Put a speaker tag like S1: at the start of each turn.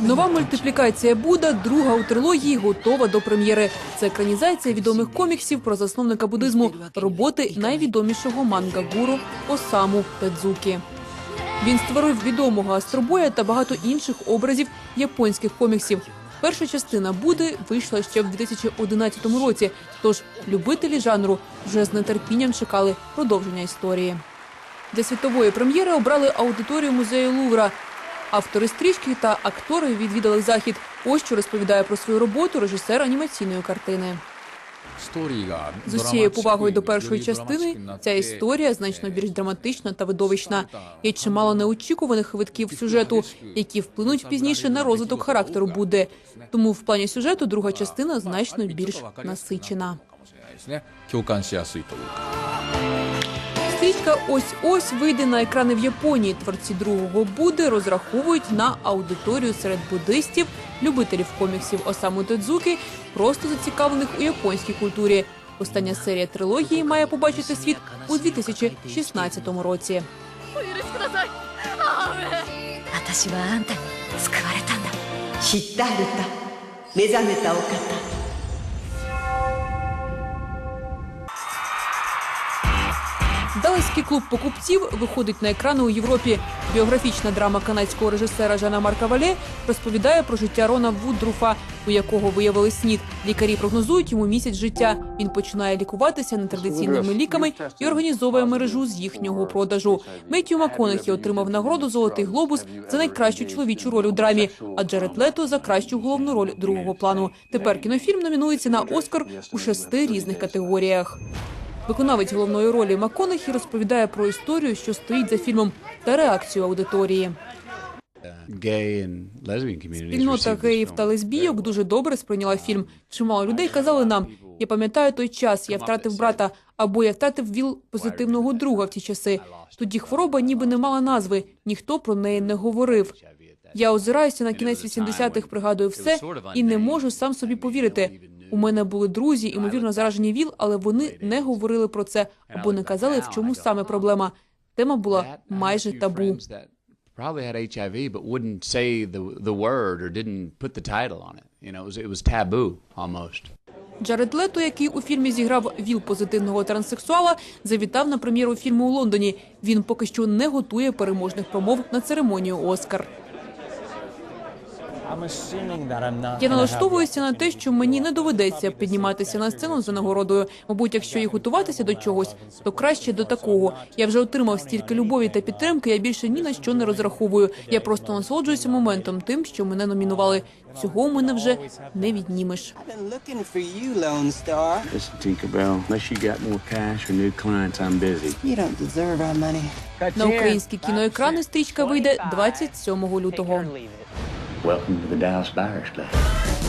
S1: Нова мультиплікація Будда, друга у трилогії, готова до прем'єри. Це екранізація відомих коміксів про засновника буддизму, роботи найвідомішого манга-гуру Осаму Тедзукі. Він створив відомого астробоя та багато інших образів японських коміксів. Перша частина Буди вийшла ще в 2011 році. Тож любителі жанру вже з нетерпінням чекали продовження історії. Для світової прем'єри обрали аудиторію музею Лувра. Автори стрічки та актори відвідали захід. Ось що розповідає про свою роботу режисер анімаційної картини. З усією повагою до першої частини ця історія значно більш драматична та видовищна. Є чимало неочікуваних витків сюжету, які вплинуть пізніше на розвиток характеру Будди. Тому в плані сюжету друга частина значно більш насичена. Стрічка ось ось вийде на екрани в Японії. Творці другого Буди розраховують на аудиторію серед буддистів, любителів коміксів Осаму Тедзуки, просто зацікавлених у японській культурі. Остання серія трилогії має побачити світ у 2016 році.
S2: Аташіва анта скварета. Хіталіта. Мезанета оката.
S1: Далеський клуб покупців виходить на екрани у Європі. Біографічна драма канадського режисера Жана Марка Вале розповідає про життя Рона Вудруфа, у якого виявили снід. Лікарі прогнозують йому місяць життя. Він починає лікуватися нетрадиційними ліками і організовує мережу з їхнього продажу. Меттью МакКонахі отримав нагороду Золотий глобус за найкращу чоловічу роль у драмі, а Джеред Лето за кращу головну роль другого плану. Тепер кінофільм номінується на Оскар у шести різних категоріях. Виконавець головної ролі МакКонахі розповідає про історію, що стоїть за фільмом, та реакцію аудиторії. Спільнота геїв та лесбійок дуже добре сприйняла фільм. Чимало людей казали нам: я пам'ятаю той час, я втратив брата, або я втратив віл позитивного друга в ті часи. Тоді хвороба ніби не мала назви, ніхто про неї не говорив. Я озираюся на кінець 80-х, пригадую все і не можу сам собі повірити. У мене були друзі, ймовірно, заражені ВІЛ, але вони не говорили про це або не казали, в чому саме проблема. Тема була майже табу.
S3: Probably had HIV, but wouldn't say the the word or didn't put the title on it. You know, it was it was taboo almost.
S1: Джаред Лето, який у фільмі зіграв віл позитивного транссексуала, завітав на прем'єру фільму у Лондоні. Він поки що не готує переможних промов на церемонію Оскар. Я налаштовуюся на те, що мені не доведеться підніматися на сцену за нагородою. Мабуть, якщо і готуватися до чогось, то краще до такого. Я вже отримав стільки любові та підтримки. Я більше ні на що не розраховую. Я просто насолоджуюся моментом, тим, що мене номінували. Цього у мене вже не віднімеш.
S4: been looking for you, Lone Star.
S5: Listen, Tinkerbell, unless you got more cash or new clients, I'm busy.
S4: You don't deserve our money.
S1: На українські кіноекрани стрічка вийде 27 лютого.
S5: Welcome to the Dallas Buyers Club.